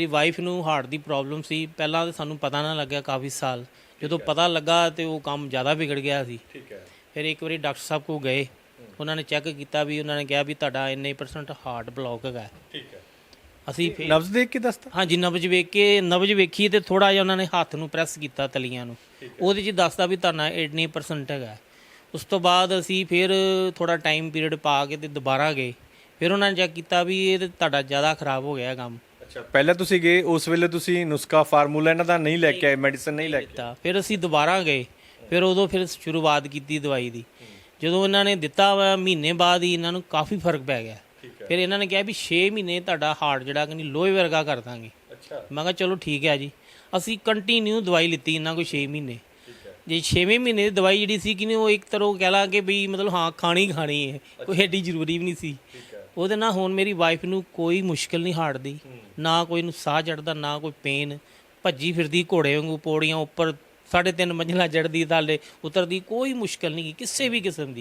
ਮੇਰੀ ਵਾਈਫ ਨੂੰ ਹਾਰਟ ਦੀ ਪ੍ਰੋਬਲਮ ਸੀ। ਪਹਿਲਾਂ ਤਾਂ ਸਾਨੂੰ ਪਤਾ ਨਾ ਲੱਗਿਆ ਕਾਫੀ ਸਾਲ। ਜਦੋਂ ਪਤਾ ਲੱਗਾ ਤੇ ਉਹ ਕੰਮ ਜ਼ਿਆਦਾ ਵਿਗੜ ਗਿਆ ਸੀ। ਠੀਕ ਹੈ। ਫਿਰ ਇੱਕ ਵਾਰੀ ਡਾਕਟਰ ਸਾਹਿਬ ਕੋਲ ਗਏ। ਉਹਨਾਂ ਨੇ ਚੈੱਕ ਕੀਤਾ ਵੀ ਉਹਨਾਂ ਨੇ ਕਿਹਾ ਵੀ ਤੁਹਾਡਾ ਇੰਨੇ ਪਰਸੈਂਟ ਹਾਰਟ ਬਲੌਕ ਹੈਗਾ। ਠੀਕ ਹੈ। ਅਸੀਂ ਫਿਰ ਨਬਜ਼ ਦੇਖ ਕੇ ਦੱਸਤਾ? ਹਾਂਜੀ ਨਬਜ ਵੇਖ ਕੇ ਨਬਜ ਵੇਖੀ ਤੇ ਥੋੜਾ ਜਿਹਾ ਉਹਨਾਂ ਨੇ ਹੱਥ ਨੂੰ ਪ੍ਰੈਸ ਕੀਤਾ ਤਲੀਆਂ ਨੂੰ। ਉਹਦੇ 'ਚ ਦੱਸਦਾ ਵੀ ਤੁਹਾਡਾ 80% ਹੈਗਾ। ਉਸ ਤੋਂ ਬਾਅਦ ਅਸੀਂ ਫਿਰ ਥੋੜਾ ਟਾਈਮ ਪੀਰੀਅਡ ਪਾ ਕੇ ਤੇ ਦੁਬਾਰਾ ਗਏ। ਫਿਰ ਉਹਨਾਂ ਨੇ ਚੈੱਕ ਕੀਤਾ ਵੀ ਇਹ ਤੇ ਤੁਹਾਡਾ ਜ਼ਿਆਦਾ ਖਰਾਬ ਹੋ ਗਿਆ ਕੰਮ। ਅੱਛਾ। ਪਹਿਲਾਂ ਤੁਸੀਂ ਗਏ ਉਸ ਵੇਲੇ ਤੁਸੀਂ ਨੁਸਖਾ ਫਾਰਮੂਲਾ ਇਹਨਾਂ ਦਾ ਨਹੀਂ ਲੈ ਕੇ ਆਏ ਮੈਡੀਸਨ ਨਹੀਂ ਲੈ ਕੇ ਦਿੱਤਾ ਫਿਰ ਅਸੀਂ ਦੁਬਾਰਾ ਗਏ। ਫਿਰ ਉਦੋਂ ਫਿਰ ਸ਼ੁਰੂਆਤ ਕੀਤੀ ਦਵਾਈ ਦੀ। ਜਦੋਂ ਇਹਨਾਂ ਨੇ ਦਿੱਤਾ ਵਾ ਮਹੀਨੇ ਬਾਅਦ ਹੀ ਇਹਨਾਂ ਨੂੰ ਕਾਫੀ ਫ਼ਰਕ ਪੈ ਗਿਆ। ਫਿਰ ਇਹਨਾਂ ਨੇ ਕਿਹਾ ਵੀ 6 ਮਹੀਨੇ ਤੁਹਾਡਾ ਹਾਰਟ ਜਿਹੜਾ ਕਿ ਲੋਹੇ ਵਰਗਾ ਕਰ ਦਾਂਗੇ। ਅੱਛਾ। ਮੈਂ ਕਿਹਾ ਚਲੋ ਠੀਕ ਹੈ ਜੀ। ਅਸੀਂ ਕੰਟੀਨਿਊ ਦਵਾਈ ਲਿੱਤੀ ਇਹਨਾਂ ਕੋਈ 6 ਮਹੀਨੇ। ਜੇ 6ਵੇਂ ਮਹੀਨੇ ਦੀ ਦਵਾਈ ਜਿਹੜੀ ਸੀ ਕਿ ਨਹੀਂ ਉਹ ਇੱਕ ਤਰ੍ਹਾਂ ਕਹਿ ਲਾ ਕਿ ਵੀ ਮਤਲਬ ਹਾਂ ਖਾਣੀ ਹੀ ਖਾਣੀ ਹੈ। ਕੋਈ ਐਡੀ ਜ਼ਰੂਰੀ ਵੀ ਨਹੀਂ ਸੀ। ਉਹਦੇ ਨਾਲ ਹੁਣ ਮੇਰੀ ਵਾਈਫ ਨੂੰ ਕੋਈ ਮੁਸ਼ਕਲ ਨਹੀਂ ਹਾਰਟ ਦੀ। ਨਾ ਕੋਈ ਨੂੰ ਸਾਹ ਚੜਦਾ ਨਾ ਕੋਈ ਪੇਨ। ਭੱਜੀ ਫਿਰਦੀ ਘੋੜੇ ਵਾਂਗੂ ਪੌੜੀਆਂ ਉੱਪਰ ਸਾਢੇ ਤਿੰਨ ਮੰਜ਼ਿਲਾ ਚੜਦੀ ਥੱਲੇ ਉਤਰਦੀ ਕੋਈ ਮੁਸ਼ਕਲ ਨਹੀਂ ਗੀ, ਕਿਸੇ ਵੀ ਕਿਸਮ ਦੀ।